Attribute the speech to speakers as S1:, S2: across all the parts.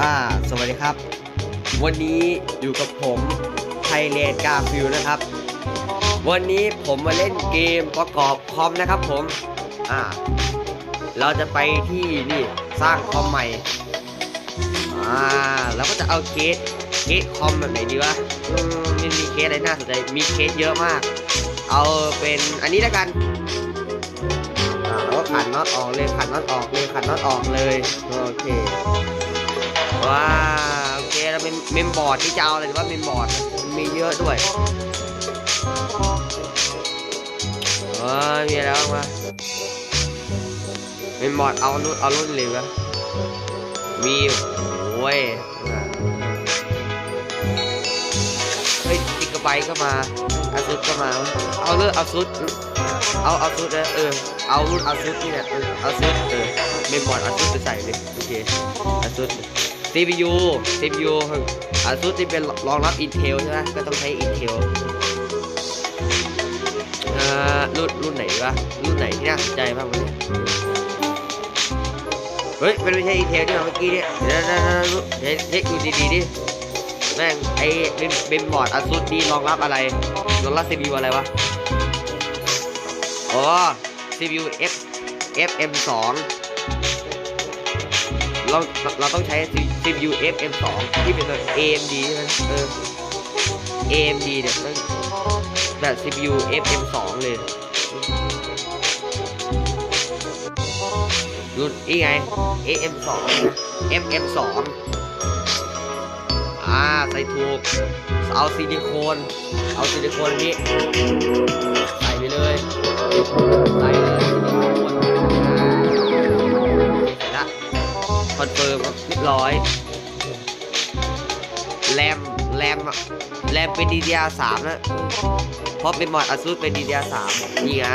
S1: อ่าสวัสดีครับ วันนี้อยู่กับผมไทยเลนกาฟิวนะครับ วันนี้ผมมาเล่นเกมประกอบคอมนะครับผมอ่าเราจะไปที่นี่สร้างคอมใหม่อ่าแล้วก็จะเอาเคสเคสคอมแบบไหนดีวะมีมีเคสอะไรน่าสนใจมีเคสเยอะมาก เอาเป็นอันนี้แล้วกันอ่าแล้วก็ขันน็อตออกเลยขันน็อตออกเลยขันน็อตออกเลยโอเค ว้าโอเคเราเป็นเมมบอร์ดที่จะเอาอะไรว่าเมมบอร์ดมันมีเยอะด้วยเออมีอะไรบ้างวะเมมบอร์ดเอารุ่นเอารุ่นเลยวะมีโอ้ยอ่าเฮ้ยกิกะไบก็มาอาซุดก็มาเอาเลือกเอาซุดเอาเอาซุดนะเออเอารุ่นเอาซุดนี่แหละเออเอาซุดเออเมมบอร์ดเอาซุดไปใส่เลยโอเคเอาซุด CPU CPU อาซุที่เป็นรองรับ Intel ใช่ไหมก็ต้องใช้ Intel เอ่อรุ่นรุ่นไหนวะรุ่นไหนที่น่าสนใจบ้างเนี่ยเฮ้ยมันไม่ใช่ Intel นี่หว่าเมื่อกี้เนี่ยเดี๋ยวเดี๋ยวเดี๋ยวเดี๋ยวเช็คดูดีๆดิแม่งไอ้เป็นเป็นบอร์ดอาซุนี่รองรับอะไรรองรับ CPU อะไรวะอ๋อ CPU F FM2 เราเราต้องใช้ CPU FM2 ที่เป็นแบบ AMD ใช่ไหมเออ AMD เนี่ยต้องแบบ CPU FM2 เลยดูนี่ไง AM2 นะ FM2 อ่าใส่ถูก เอาซิลิโคน เอาซิลิโคนนี้ อยแรมแรมอะแรมเป็น DDR3 นะเพราะเป็นมอด ASUS เป็น DDR3 นี่ไง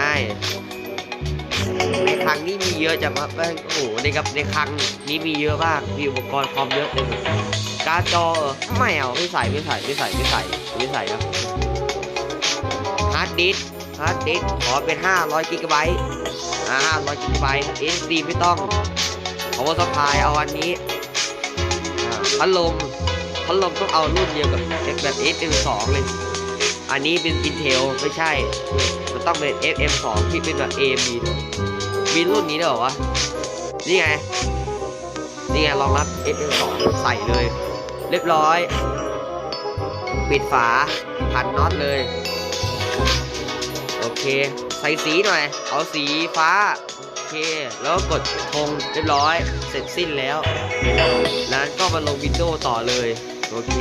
S1: ในครั้งนี้มีเยอะจังครับแม่งโอ้โหในกับในครั้งนี้มีเยอะมากมีอุปกรณ์คอมเยอะเลยการ์ดจอไม่เอาไม่ใส่ไม่ใส่ไม่ใส่ไม่ใส่ไม่ใส่ครับฮาร์ดดิสฮาร์ดดิสขอเป็น 500กิกะไบต์อ่า500กิกะไบต์ SD ไม่ต้องเอาว่าสปายเอาอันนี้ พัดลมพัดลมต้องเอารุ่นเดียวกับแบบ FM2 เลย อันนี้เป็น Intel ไม่ใช่ มันต้องเป็น FM2 ที่เป็นแบบ AMD มีรุ่นนี้ด้วยเหรอวะ นี่ไง นี่ไงรองรับ FM2 ใส่เลย เรียบร้อย ปิดฝาพันน็อตเลย โอเค ใส่สีหน่อย เอาสีฟ้า เคแล้วก็กดธงเรียบร้อย เสร็จสิ้นแล้วนั้นก็มาลงวินโดว์ต่อเลย โอเค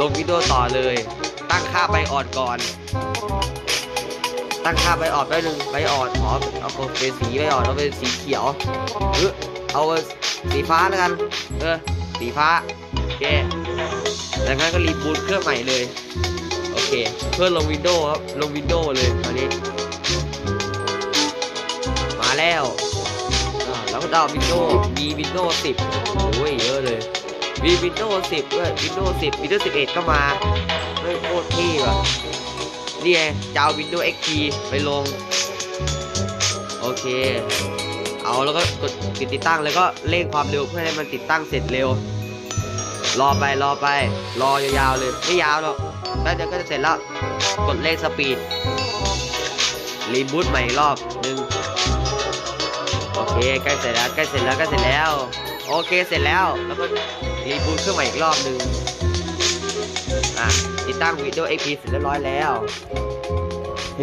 S1: ลงวินโดว์ต่อเลย ตั้งค่าใบออนก่อน ตั้งค่าใบออนได้หนึ่งใบออนขอเอาเป็นสีใบออนเอาเป็นสีเขียวหรือเอาสีฟ้าแล้วกัน เออ สีฟ้า โอเคแล้วงั้นก็รีบูตเครื่องใหม่เลย โอเค เพื่อลงวินโดว์ครับ ลงวินโดว์เลยตอนนี้ แล้วแล้วก็ดาววินโดว์มีวินโดว์10โอ้ยเยอะเลยมีวินโดว์10ด้วยวินโดว์10วินโดว์11ก็มาเฮ้ยโคตรเท่ว่ะนี่ไงจะเอาวินโดว์ XP ไปลง โอเค เอาแล้วก็กดปิดติดตั้งแล้วก็เร่งความเร็วเพื่อให้มันติดตั้งเสร็จเร็ว รอไปรอไป รอยาวๆเลยไม่ยาวหรอกแป๊บเดียวก็จะเสร็จแล้ว กดเลขสปีดรีบูตใหม่รอบหนึ่ง โอเคใกล้เสร็จแล้วใกล้เสร็จแล้วใกล้เสร็จแล้ว โอเคเสร็จแล้วแล้วก็รีบูตเครื่องใหม่อีกรอบหนึ่งอะติดตั้ง Windows XP เสร็จเรียบร้อยแล้วโอเค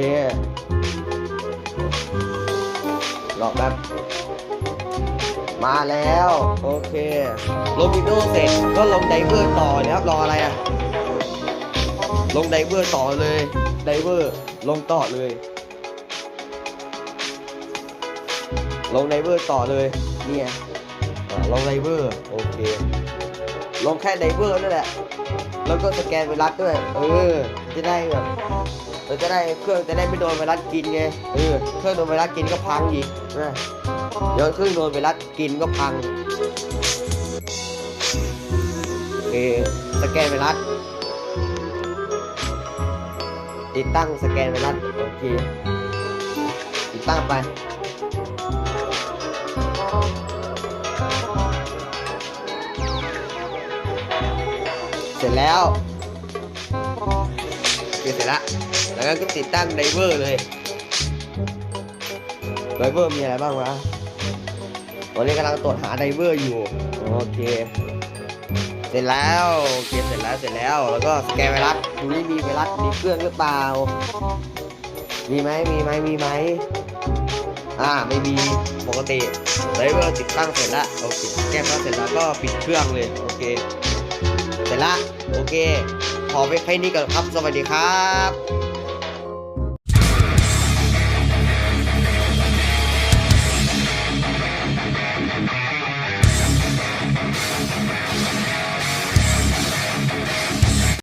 S1: รอแป๊บมาแล้ว โอเคลง Windows เสร็จก็ลงไดเวอร์ต่อเลยครับรออะไรอะลงไดเวอร์ต่อเลยไดเวอร์ลงต่อเลย ลงไดเวอร์ต่อเลยเนี่ยอ่าลงไดเวอร์โอเค ลงแค่ไดเวอร์นั่นแหละ แล้วก็สแกนไวรัสด้วย เออ จะได้แบบเราจะได้เครื่องจะได้ไม่โดนไวรัสกินไง เออ เครื่องโดนไวรัสกินก็พังอีกนะเดี๋ยวเครื่องโดนไวรัสกินก็พังโอเคสแกนไวรัสติดตั้งสแกนไวรัสโอเคติดตั้งไป แล้วเสร็จละแล้วก็ติดตั้งไดเวอร์เลยไดเวอร์มีอะไรบ้างวะตอนนี้กำลังตรวจหาไดเวอร์อยู่ โอเค เสร็จแล้วโอเคเสร็จแล้วเสร็จแล้ว แล้วก็สแกนไวรัสดูนี่มีไวรัสมีเครื่องหรือเปล่า มีไหมมีไหมมีไหมอ่าไม่มีปกติไดเวอร์ติดตั้งเสร็จแล้วโอเคแก้มแล้วเสร็จแล้วก็ปิดเครื่องเลย โอเค เสร็จและ โอเค ขอไปแค่นี้ก่อนครับ สวัสดีครับ